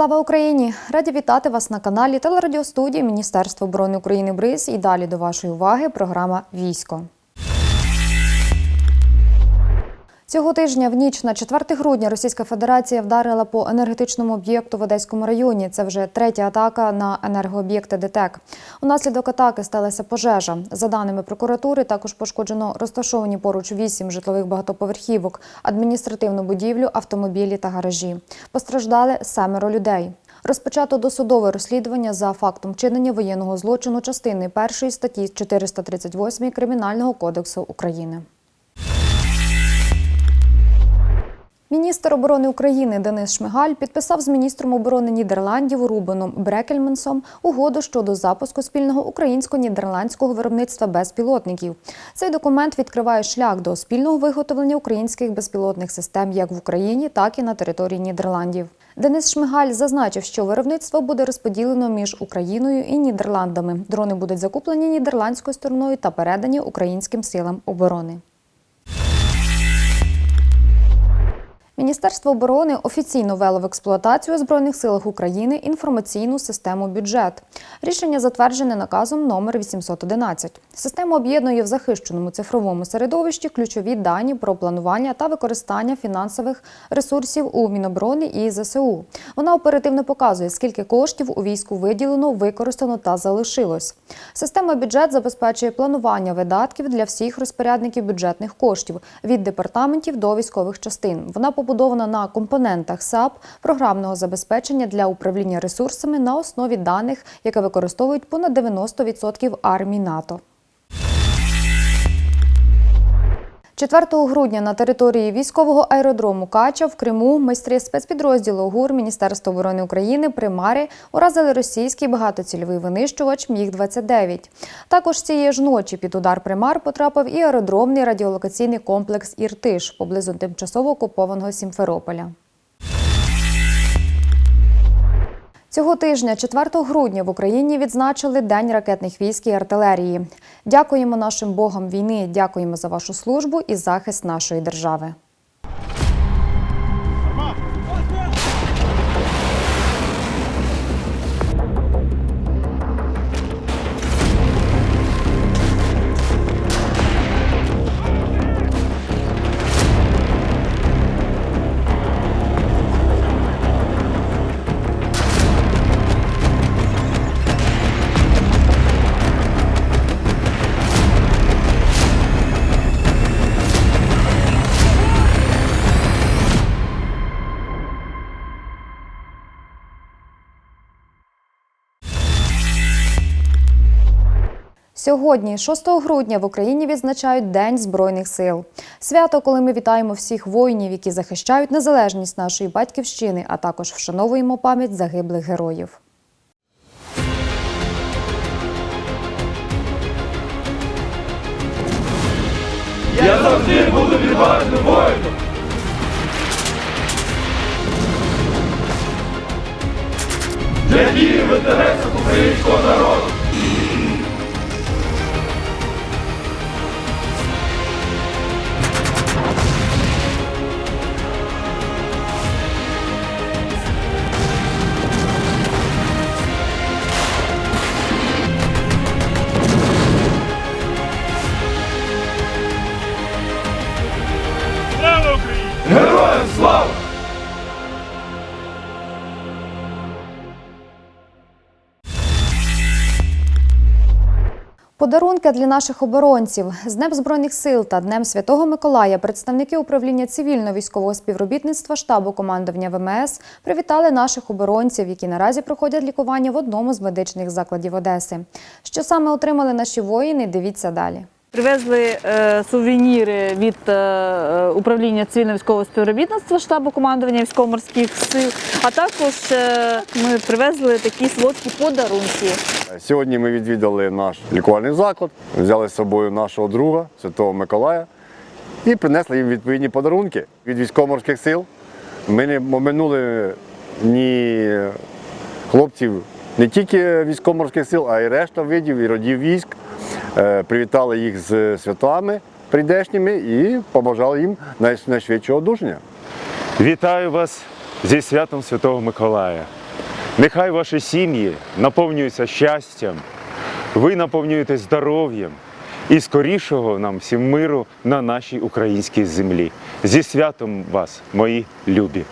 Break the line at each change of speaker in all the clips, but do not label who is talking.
Слава Україні! Раді вітати вас на каналі телерадіостудії Міністерства оборони України БРИЗ. І далі до вашої уваги програма Військо. Цього тижня в ніч на 4 грудня Російська Федерація вдарила по енергетичному об'єкту в Одеському районі. Це вже третя атака на енергооб'єкти ДТЕК. Унаслідок атаки сталася пожежа. За даними прокуратури, також пошкоджено розташовані поруч вісім житлових багатоповерхівок, адміністративну будівлю, автомобілі та гаражі. Постраждали семеро людей. Розпочато досудове розслідування за фактом вчинення воєнного злочину частини першої статті 438 Кримінального кодексу України. Міністр оборони України Денис Шмигаль підписав з міністром оборони Нідерландів Рубеном Брекельменсом угоду щодо запуску спільного українсько-нідерландського виробництва безпілотників. Цей документ відкриває шлях до спільного виготовлення українських безпілотних систем як в Україні, так і на території Нідерландів. Денис Шмигаль зазначив, що виробництво буде розподілено між Україною і Нідерландами. Дрони будуть закуплені нідерландською стороною та передані українським силам оборони. Міністерство оборони офіційно ввело в експлуатацію Збройних силах України інформаційну систему бюджет. Рішення затверджене наказом номер 811. Система об'єднує в захищеному цифровому середовищі ключові дані про планування та використання фінансових ресурсів у Міноборони і ЗСУ. Вона оперативно показує, скільки коштів у війську виділено, використано та залишилось. Система бюджет забезпечує планування видатків для всіх розпорядників бюджетних коштів від департаментів до військових частин. Вона побудована на компонентах САП програмного забезпечення для управління ресурсами на основі даних, яке використовують понад 90% армій НАТО. 4 грудня на території військового аеродрому Кача в Криму майстри спецпідрозділу ГУР Міністерства оборони України примари уразили російський багатоцільовий винищувач Міг-29. Також цієї ж ночі під удар примар потрапив і аеродромний радіолокаційний комплекс Іртиш поблизу тимчасово окупованого Сімферополя. Цього тижня, 4 грудня, в Україні відзначили День ракетних військ і артилерії. Дякуємо нашим богам війни, дякуємо за вашу службу і захист нашої держави. Сьогодні, 6 грудня, в Україні відзначають День Збройних сил. Свято, коли ми вітаємо всіх воїнів, які захищають незалежність нашої батьківщини, а також вшановуємо пам'ять загиблих героїв.
Я завжди буду відважним воїном. Я дію в інтересах українського народу.
Подарунки для наших оборонців з Днем Збройних сил та Днем Святого Миколая представники управління цивільно-військового співробітництва штабу командування ВМС привітали наших оборонців, які наразі проходять лікування в одному з медичних закладів Одеси. Що саме отримали наші воїни? Дивіться далі.
Привезли е, сувеніри від е, е, управління цивільно-військового співробітництва штабу командування військово-морських сил, а також е, ми привезли такі солодкі подарунки.
Сьогодні ми відвідали наш лікувальний заклад, взяли з собою нашого друга, Святого Миколая, і принесли їм відповідні подарунки від військово-морських сил. Ми не оминули ні хлопців не тільки військово-морських сил, а й решта видів і родів військ. Е, Привітали їх з святами прийдешніми і побажали їм найшвидшого одужання.
Вітаю вас зі святом Святого Миколая. Нехай ваші сім'ї наповнюються щастям, ви наповнюєтесь здоров'ям і скорішого нам всім миру на нашій українській землі. Зі святом вас, мої любі!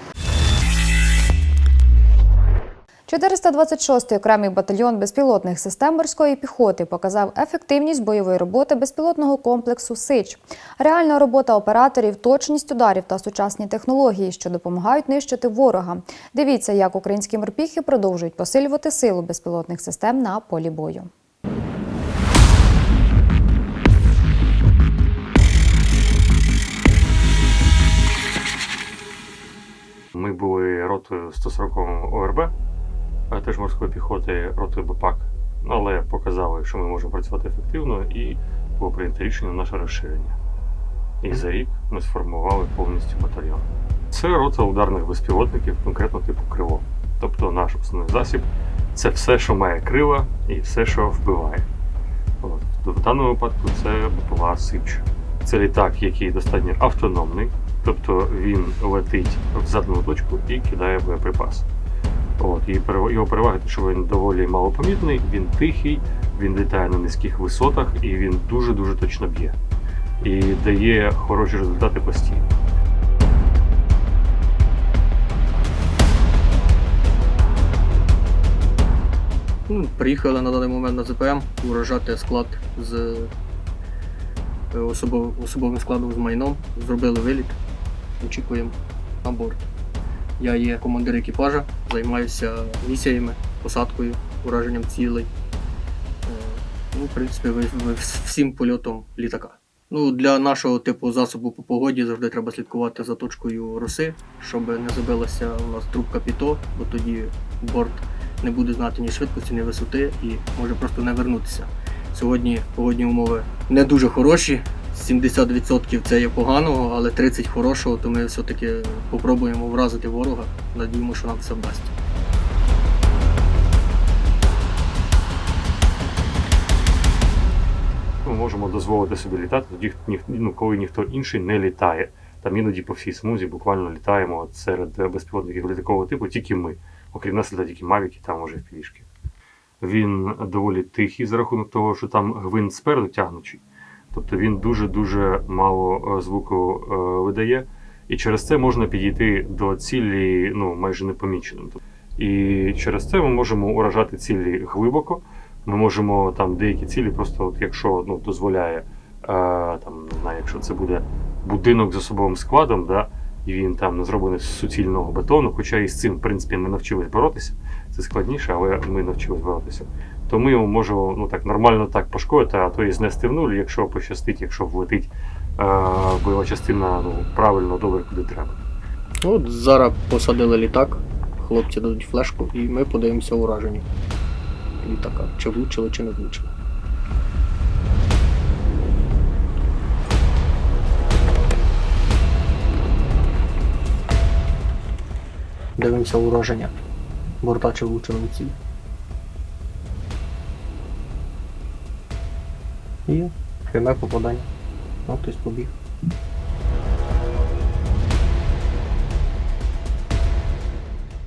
426-й окремий батальйон безпілотних систем морської піхоти показав ефективність бойової роботи безпілотного комплексу Сич. Реальна робота операторів, точність ударів та сучасні технології, що допомагають нищити ворога. Дивіться, як українські морпіхи продовжують посилювати силу безпілотних систем на полі бою.
Ми були ротою 140 ОРБ, теж морської піхоти ротою БПАК. Але показали, що ми можемо працювати ефективно, і було прийнято рішення на наше розширення. І за рік ми сформували повністю батальйон. Це рота ударних безпілотників, конкретно типу криво. Тобто наш основний засіб це все, що має крила, і все, що вбиває. От. В даному випадку це БПЛА Сич. Це літак, який достатньо автономний, тобто він летить в задану точку і кидає боєприпас. От, і його перевага, що він доволі малопомітний, він тихий, він літає на низьких висотах і він дуже-дуже точно б'є. І дає хороші результати постійно.
Ну, приїхали на даний момент на ЗПМ уражати склад з е, особовим складом з майном. Зробили виліт, очікуємо на борт. Я є командир екіпажа, займаюся місіями, посадкою, ураженням цілей. Е, Ну, в принципі, всім польотом літака. Ну, для нашого типу засобу по погоді завжди треба слідкувати за точкою роси, щоб не забилася у нас трубка піто, бо тоді борт не буде знати ні швидкості, ні висоти і може просто не вернутися. Сьогодні погодні умови не дуже хороші. 70% це є поганого, але 30% хорошого, то ми все-таки попробуємо вразити ворога. Надіємо, що нам все вдасться.
Ми можемо дозволити собі літати тоді, ну, коли ніхто інший не літає. Там іноді по всій смузі буквально літаємо серед безпілотників літакового типу, тільки ми. Окрім нас літають тільки мавіки, там може впівішки. Він доволі тихий за рахунок того, що там гвинт спереду тягнучий. Тобто він дуже-дуже мало е, звуку е, видає, і через це можна підійти до цілі ну, майже непоміченим. І через це ми можемо уражати цілі глибоко. Ми можемо там деякі цілі, просто от якщо ну, дозволяє, е, там, не знаю, якщо це буде будинок з особовим складом, да, і він там зроблений з суцільного бетону, хоча і з цим, в принципі, ми навчились боротися. Це складніше, але ми навчились боротися. То ми його можемо ну, так, нормально так пошкодити, а то і знести в нуль, якщо пощастить, якщо влетить е, бойова частина ну, правильно добре куди треба.
От зараз посадили літак, хлопці дадуть флешку і ми подивимося ураження літака. Чи влучили, чи не влучили. Дивимося ураження. Борта чи влучили. І пряме попадання. Ну, хтось побіг.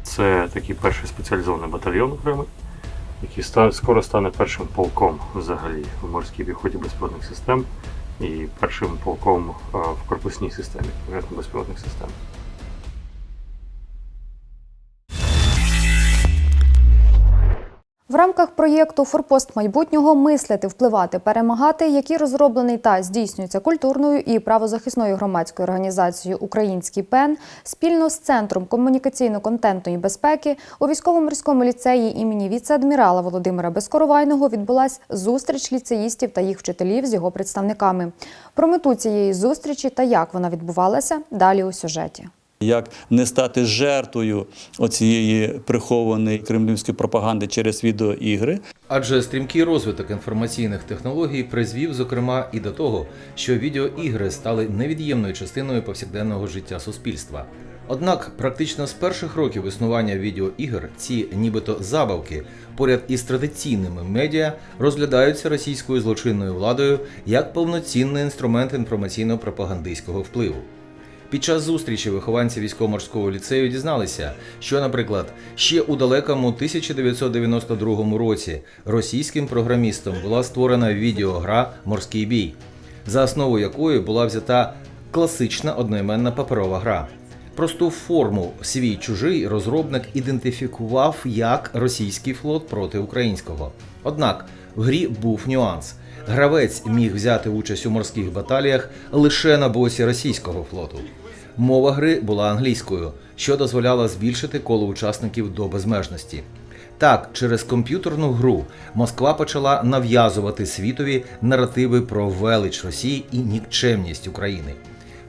Це такий перший спеціалізований батальйон окремий, який ста- скоро стане першим полком взагалі в морській піхоті безпілотних систем і першим полком е, в корпусній системі, безпілотних систем.
В рамках проєкту Форпост майбутнього мислити, впливати, перемагати, який розроблений та здійснюється культурною і правозахисною громадською організацією Український ПЕН спільно з Центром комунікаційно-контентної безпеки у військово-морському ліцеї імені віце-адмірала Володимира Безкоровайного відбулась зустріч ліцеїстів та їх вчителів з його представниками. Про мету цієї зустрічі та як вона відбувалася далі у сюжеті.
Як не стати жертвою оцієї прихованої кремлівської пропаганди через відеоігри,
Адже стрімкий розвиток інформаційних технологій призвів, зокрема, і до того, що відеоігри стали невід'ємною частиною повсякденного життя суспільства. Однак, практично з перших років існування відеоігр ці нібито забавки поряд із традиційними медіа розглядаються російською злочинною владою як повноцінний інструмент інформаційно-пропагандистського впливу. Під час зустрічі вихованці військово-морського ліцею дізналися, що, наприклад, ще у далекому 1992 році російським програмістом була створена відеогра Морський бій, за основу якої була взята класична одноіменна паперова гра. Просту форму свій чужий розробник ідентифікував як російський флот проти українського. Однак в грі був нюанс. Гравець міг взяти участь у морських баталіях лише на боці російського флоту. Мова гри була англійською, що дозволяло збільшити коло учасників до безмежності. Так, через комп'ютерну гру Москва почала нав'язувати світові наративи про велич Росії і нікчемність України.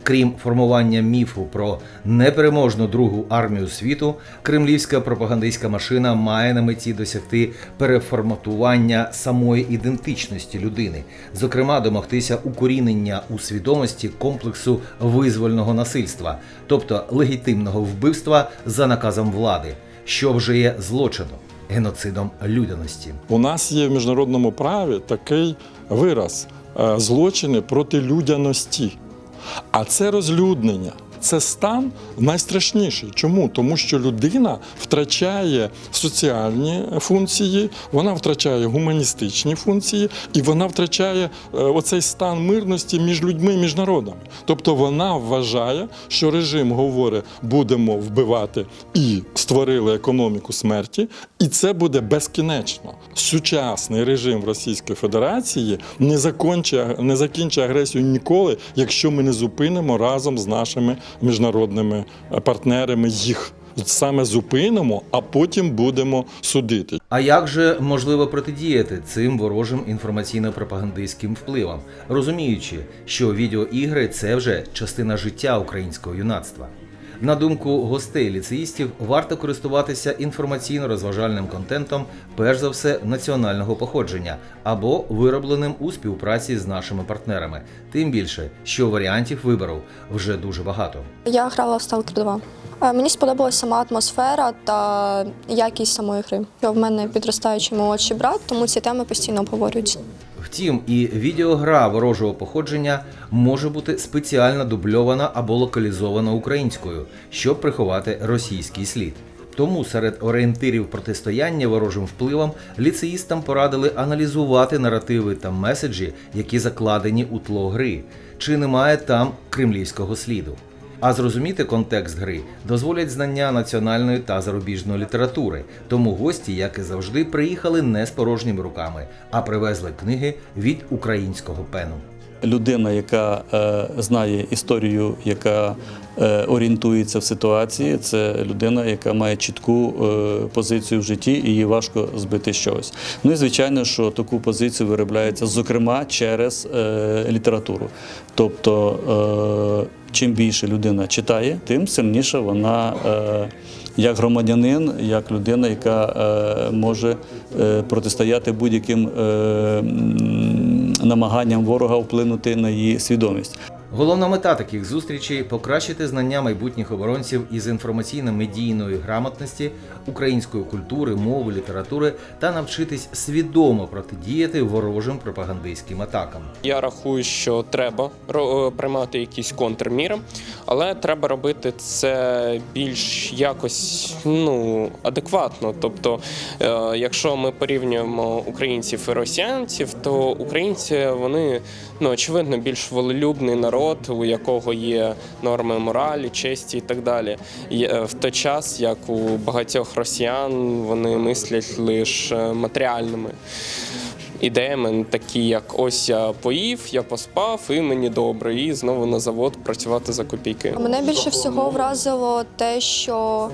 Крім формування міфу про непереможну другу армію світу, кремлівська пропагандистська машина має на меті досягти переформатування самої ідентичності людини, зокрема домогтися укорінення у свідомості комплексу визвольного насильства, тобто легітимного вбивства за наказом влади, що вже є злочином, геноцидом людяності.
У нас є в міжнародному праві такий вираз е, злочини проти людяності. А це розлюднення. Це стан найстрашніший. Чому? Тому що людина втрачає соціальні функції, вона втрачає гуманістичні функції і вона втрачає е, оцей стан мирності між людьми, між народами. Тобто вона вважає, що режим говорить, будемо вбивати і створили економіку смерті, і це буде безкінечно. Сучасний режим Російської Федерації не закінчить, не закінчить агресію ніколи, якщо ми не зупинимо разом з нашими міжнародними партнерами їх. Саме зупинимо, а потім будемо судити.
А як же можливо протидіяти цим ворожим інформаційно-пропагандистським впливам, розуміючи, що відеоігри це вже частина життя українського юнацтва? На думку гостей ліцеїстів, варто користуватися інформаційно-розважальним контентом, перш за все національного походження або виробленим у співпраці з нашими партнерами. Тим більше, що варіантів вибору вже дуже багато.
Я грала в Stalker 2. Е, Мені сподобалася сама атмосфера та якість самої гри. В мене підростаючий молодший брат, тому ці теми постійно обговорюються.
Втім, і відеогра ворожого походження може бути спеціально дубльована або локалізована українською, щоб приховати російський слід. Тому серед орієнтирів протистояння ворожим впливам ліцеїстам порадили аналізувати наративи та меседжі, які закладені у тло гри, чи немає там кремлівського сліду. А зрозуміти контекст гри дозволять знання національної та зарубіжної літератури. Тому гості, як і завжди, приїхали не з порожніми руками, а привезли книги від українського пену.
людина, яка е, знає історію, яка е, орієнтується в ситуації, це людина, яка має чітку е, позицію в житті, і її важко збити чогось. Ну і звичайно, що таку позицію виробляється, зокрема, через е, літературу. Тобто, е, чим більше людина читає, тим сильніше вона. Е, як громадянин, як людина, яка е, може е, протистояти будь-яким намаганням ворога вплинути на її свідомість.
Головна мета таких зустрічей покращити знання майбутніх оборонців із інформаційно-медійної грамотності, української культури, мови, літератури та навчитись свідомо протидіяти ворожим пропагандистським атакам.
Я рахую, що треба е, приймати якісь контрміри, але треба робити це більш якось ну, адекватно. Тобто, е, якщо ми порівнюємо українців і росіянців, то українці вони ну, очевидно більш волелюбний народ, у якого є норми моралі, честі і так далі. Е, в той час, як у багатьох росіян, вони мислять лише матеріальними ідеями, такі як ось я поїв, я поспав, і мені добре, і знову на завод працювати за копійки.
Мене більше всього вразило те, що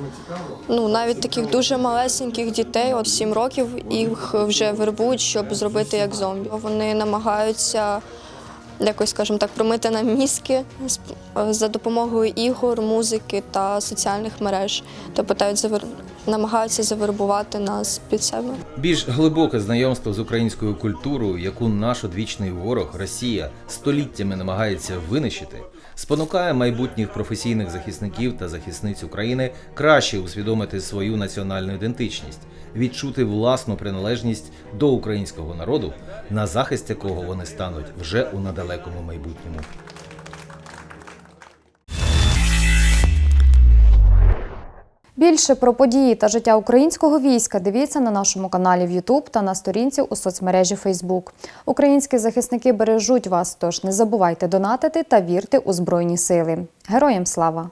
ну навіть таких дуже малесеньких дітей, от 7 років, їх вже вербують, щоб зробити як зомбі. Вони намагаються якось, скажімо так, промити нам мізки з- за допомогою ігор, музики та соціальних мереж, питають завер... намагаються завербувати нас під себе.
Більш глибоке знайомство з українською культурою, яку наш одвічний ворог Росія століттями намагається винищити, спонукає майбутніх професійних захисників та захисниць України краще усвідомити свою національну ідентичність, відчути власну приналежність до українського народу, на захист якого вони стануть вже у недалекому майбутньому.
Більше про події та життя українського війська дивіться на нашому каналі в YouTube та на сторінці у соцмережі Facebook. Українські захисники бережуть вас, тож не забувайте донатити та вірте у Збройні сили. Героям слава!